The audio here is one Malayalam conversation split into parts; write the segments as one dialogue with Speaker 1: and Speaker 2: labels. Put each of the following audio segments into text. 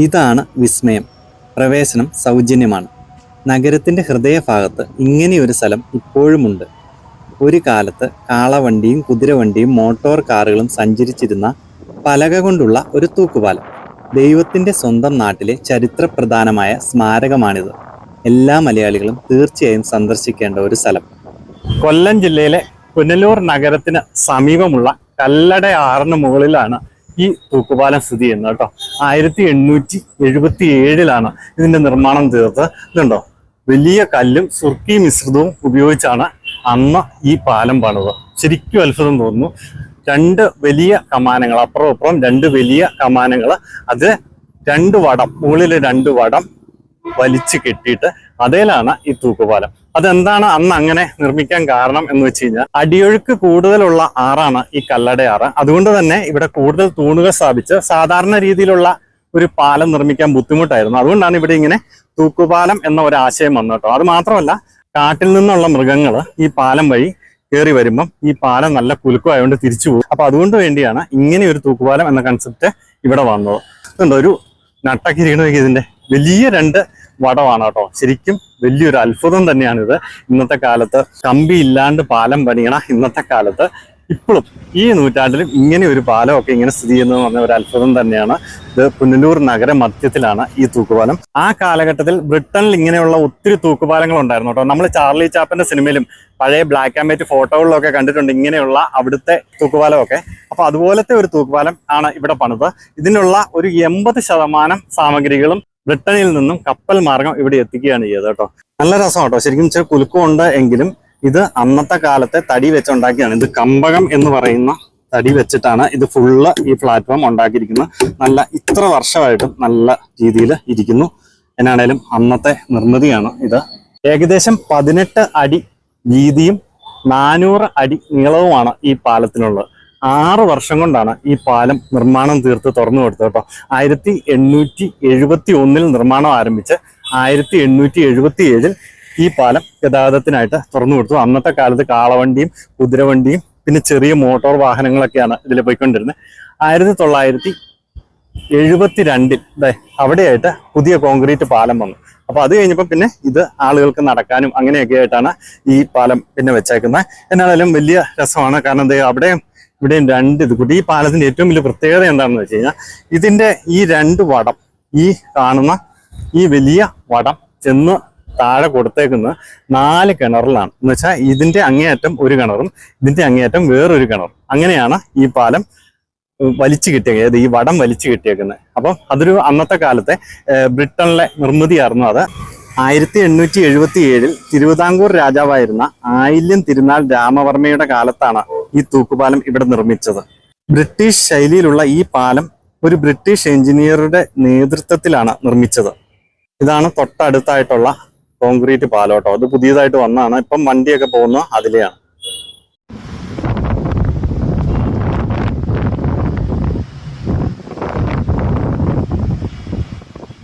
Speaker 1: ഇതാണ് വിസ്മയം. പ്രവേശനം സൗജന്യമാണ്. നഗരത്തിന്റെ ഹൃദയഭാഗത്ത് ഇങ്ങനെയൊരു സ്ഥലം ഇപ്പോഴുമുണ്ട്. ഒരു കാലത്ത് കാളവണ്ടിയും കുതിരവണ്ടിയും മോട്ടോർ കാറുകളും സഞ്ചരിച്ചിരുന്ന പലക കൊണ്ടുള്ള ഒരു തൂക്കുപാലം. ദൈവത്തിന്റെ സ്വന്തം നാട്ടിലെ ചരിത്രപ്രധാനമായ സ്മാരകമാണിത്. എല്ലാ മലയാളികളും തീർച്ചയായും സന്ദർശിക്കേണ്ട ഒരു സ്ഥലം. കൊല്ലം ജില്ലയിലെ പുനലൂർ നഗരത്തിന് സമീപമുള്ള കല്ലടയാറിന് മുകളിലാണ് ഈ തൂക്കുപാലം സ്ഥിതി ചെയ്യുന്നത് കേട്ടോ. ആയിരത്തി എണ്ണൂറ്റി എഴുപത്തി ഏഴിലാണ് ഇതിന്റെ നിർമ്മാണം തീർത്ത് ഇതുണ്ടോ? വലിയ കല്ലും സുർക്കി മിശ്രിതവും ഉപയോഗിച്ചാണ് അന്ന് ഈ പാലം പണിത് ശരിക്കും അത്ഭുതം തോന്നുന്നു. രണ്ട് വലിയ കമാനങ്ങൾ അപ്പുറം അപ്പുറം രണ്ട് വലിയ കമാനങ്ങൾ അത് രണ്ട് വടം മുകളിൽ രണ്ട് വടം വലിച്ചു കെട്ടിയിട്ട് അതേലാണ് ഈ തൂക്കുപാലം. അതെന്താണ് അന്ന് അങ്ങനെ നിർമ്മിക്കാൻ കാരണം എന്ന് വെച്ച് കഴിഞ്ഞാൽ അടിയൊഴുക്ക് കൂടുതലുള്ള ആറാണ് ഈ കല്ലടയാറ്. അതുകൊണ്ട് തന്നെ ഇവിടെ കൂടുതൽ തൂണുകൾ സ്ഥാപിച്ച് സാധാരണ രീതിയിലുള്ള ഒരു പാലം നിർമ്മിക്കാൻ ബുദ്ധിമുട്ടായിരുന്നു. അതുകൊണ്ടാണ് ഇവിടെ ഇങ്ങനെ തൂക്കുപാലം എന്ന ഒരു ആശയം വന്നു കേട്ടോ. അത് മാത്രമല്ല കാട്ടിൽ നിന്നുള്ള മൃഗങ്ങൾ ഈ പാലം വഴി കയറി വരുമ്പം ഈ പാലം നല്ല കുലുക്കമായതുകൊണ്ട് തിരിച്ചു പോകും. അപ്പൊ അതുകൊണ്ട് വേണ്ടിയാണ് ഇങ്ങനെ ഒരു തൂക്കുപാലം എന്ന കൺസെപ്റ്റ് ഇവിടെ വന്നത്. ഇതുണ്ടോ ഒരു നട്ടക്കിരിക്കണമെങ്കിൽ ഇതിന്റെ വലിയ രണ്ട് വടമാണ് കേട്ടോ ശരിക്കും വലിയൊരു അത്ഭുതം തന്നെയാണിത്. ഇന്നത്തെ കാലത്ത് കമ്പി ഇല്ലാണ്ട് പാലം പണിയണ ഇന്നത്തെ കാലത്ത് ഇപ്പോഴും ഈ നൂറ്റാണ്ടിലും ഇങ്ങനെ ഒരു പാലമൊക്കെ ഇങ്ങനെ സ്ഥിതി ചെയ്യുന്നത് പറഞ്ഞ ഒരു അത്ഭുതം തന്നെയാണ്. ഇത് പുനലൂർ നഗര മധ്യത്തിലാണ് ഈ തൂക്കുപാലം. ആ കാലഘട്ടത്തിൽ ബ്രിട്ടനിൽ ഇങ്ങനെയുള്ള ഒത്തിരി തൂക്കുപാലങ്ങൾ ഉണ്ടായിരുന്നു കേട്ടോ. നമ്മൾ ചാർലി ചാപ്പന്റെ സിനിമയിലും പഴയ ബ്ലാക്ക് ആൻഡ് വൈറ്റ് ഫോട്ടോകളിലൊക്കെ കണ്ടിട്ടുണ്ട് ഇങ്ങനെയുള്ള അവിടുത്തെ തൂക്കുപാലമൊക്കെ. അപ്പൊ അതുപോലത്തെ ഒരു തൂക്കുപാലം ആണ് ഇവിടെ പണിത്. ഇതിനുള്ള ഒരു എൺപത് ശതമാനം സാമഗ്രികളും ബ്രിട്ടനിൽ നിന്നും കപ്പൽ മാർഗം ഇവിടെ എത്തിക്കുകയാണ് ചെയ്തത് കേട്ടോ. നല്ല രസം കേട്ടോ. ശരിക്കും ഇച്ചിരി കുലുക്കമുണ്ട് എങ്കിലും ഇത് അന്നത്തെ കാലത്തെ തടി വെച്ചുണ്ടാക്കിയാണ് ഇത് കമ്പകം എന്ന് പറയുന്ന തടി വെച്ചിട്ടാണ് ഇത് ഫുള്ള് ഈ പ്ലാറ്റ്ഫോം ഉണ്ടാക്കിയിരിക്കുന്നത്. നല്ല ഇത്ര വർഷമായിട്ടും നല്ല രീതിയിൽ ഇരിക്കുന്നു. എന്നാണേലും അന്നത്തെ നിർമ്മിതിയാണ് ഇത്. ഏകദേശം പതിനെട്ട് അടി വീതിയും നാനൂറ് അടി നീളവുമാണ് ഈ പാലത്തിനുള്ളത്. ആറ് വർഷം കൊണ്ടാണ് ഈ പാലം നിർമ്മാണം തീർത്ത് തുറന്നു കൊടുത്തത് കേട്ടോ. ആയിരത്തി എണ്ണൂറ്റി എഴുപത്തി ഒന്നിൽ നിർമ്മാണം ആരംഭിച്ച് ആയിരത്തി എണ്ണൂറ്റി എഴുപത്തി ഏഴിൽ ഈ പാലം ഗതാഗതത്തിനായിട്ട് തുറന്നു കൊടുത്തു. അന്നത്തെ കാലത്ത് കാളവണ്ടിയും കുതിരവണ്ടിയും പിന്നെ ചെറിയ മോട്ടോർ വാഹനങ്ങളൊക്കെയാണ് ഇതിൽ പോയിക്കൊണ്ടിരുന്നത്. ആയിരത്തി തൊള്ളായിരത്തി എഴുപത്തി രണ്ടിൽ അവിടെയായിട്ട് പുതിയ കോൺക്രീറ്റ് പാലം വന്നു. അപ്പോൾ അത് കഴിഞ്ഞപ്പോൾ പിന്നെ ഇത് ആളുകൾക്ക് നടക്കാനും അങ്ങനെയൊക്കെ ആയിട്ടാണ് ഈ പാലം പിന്നെ വെച്ചേക്കുന്നത്. എന്നാലും വലിയ രസമാണ്. കാരണം അവിടെ ഇവിടെയും രണ്ട് ഇത് കൂടി ഈ പാലത്തിന്റെ ഏറ്റവും വലിയ പ്രത്യേകത എന്താണെന്ന് വെച്ച് കഴിഞ്ഞാൽ ഇതിന്റെ ഈ രണ്ട് വടം ഈ കാണുന്ന ഈ വലിയ വടം ചെന്ന് താഴെ കൊടുത്തേക്കുന്നത് നാല് കിണറിലാണ്. എന്ന് വെച്ചാൽ ഇതിന്റെ അങ്ങേയറ്റം ഒരു കിണറും ഇതിന്റെ അങ്ങേയറ്റം വേറൊരു കിണറും. അങ്ങനെയാണ് ഈ പാലം വലിച്ചു കിട്ടിയത് ഈ വടം വലിച്ചു കിട്ടിയേക്കുന്നത്. അപ്പം അതൊരു അന്നത്തെ കാലത്തെ ബ്രിട്ടനിലെ നിർമ്മിതിയായിരുന്നു അത്. ആയിരത്തി എണ്ണൂറ്റി എഴുപത്തി ഏഴിൽ തിരുവിതാംകൂർ രാജാവായിരുന്ന ആയില്യം തിരുനാൾ രാമവർമ്മയുടെ കാലത്താണ് ഈ തൂക്കുപാലം ഇവിടെ നിർമ്മിച്ചത്. ബ്രിട്ടീഷ് ശൈലിയിലുള്ള ഈ പാലം ഒരു ബ്രിട്ടീഷ് എഞ്ചിനീയറുടെ നേതൃത്വത്തിലാണ് നിർമ്മിച്ചത്. ഇതാണ് തൊട്ടടുത്തായിട്ടുള്ള കോൺക്രീറ്റ് പാലോട്ടോ അത് പുതിയതായിട്ട് വന്നതാണ്. ഇപ്പം വണ്ടിയൊക്കെ പോകുന്ന അതിലെയാണ്.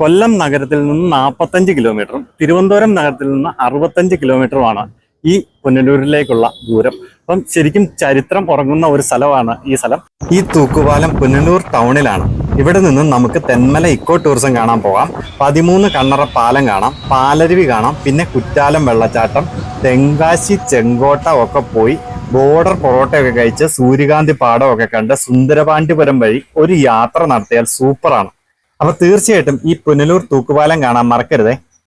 Speaker 1: കൊല്ലം നഗരത്തിൽ നിന്ന് നാൽപ്പത്തഞ്ച് കിലോമീറ്ററും തിരുവനന്തപുരം നഗരത്തിൽ നിന്ന് അറുപത്തഞ്ച് കിലോമീറ്ററുമാണ് ഈ പുനലൂരിലേക്കുള്ള ദൂരം. അപ്പം ശരിക്കും ചരിത്രം ഉറങ്ങുന്ന ഒരു സ്ഥലമാണ് ഈ സ്ഥലം. ഈ തൂക്കുപാലം പുനലൂർ ടൗണിലാണ്. ഇവിടെ നിന്ന് നമുക്ക് തെന്മല ഇക്കോ ടൂറിസം കാണാൻ പോകാം. പതിമൂന്ന് കണ്ണറ പാലം കാണാം. പാലരുവി കാണാം. പിന്നെ കുറ്റാലം വെള്ളച്ചാട്ടം തെങ്കാശി ചെങ്കോട്ട ഒക്കെ പോയി ബോർഡർ പൊറോട്ടയൊക്കെ കഴിച്ച് സൂര്യകാന്തി പാടമൊക്കെ കണ്ട് സുന്ദരപാണ്ഡിപുരം വഴി ഒരു യാത്ര നടത്തിയാൽ സൂപ്പറാണ്. അപ്പൊ തീർച്ചയായിട്ടും ഈ പുനലൂർ തൂക്കുപാലം കാണാൻ മറക്കരുതേ.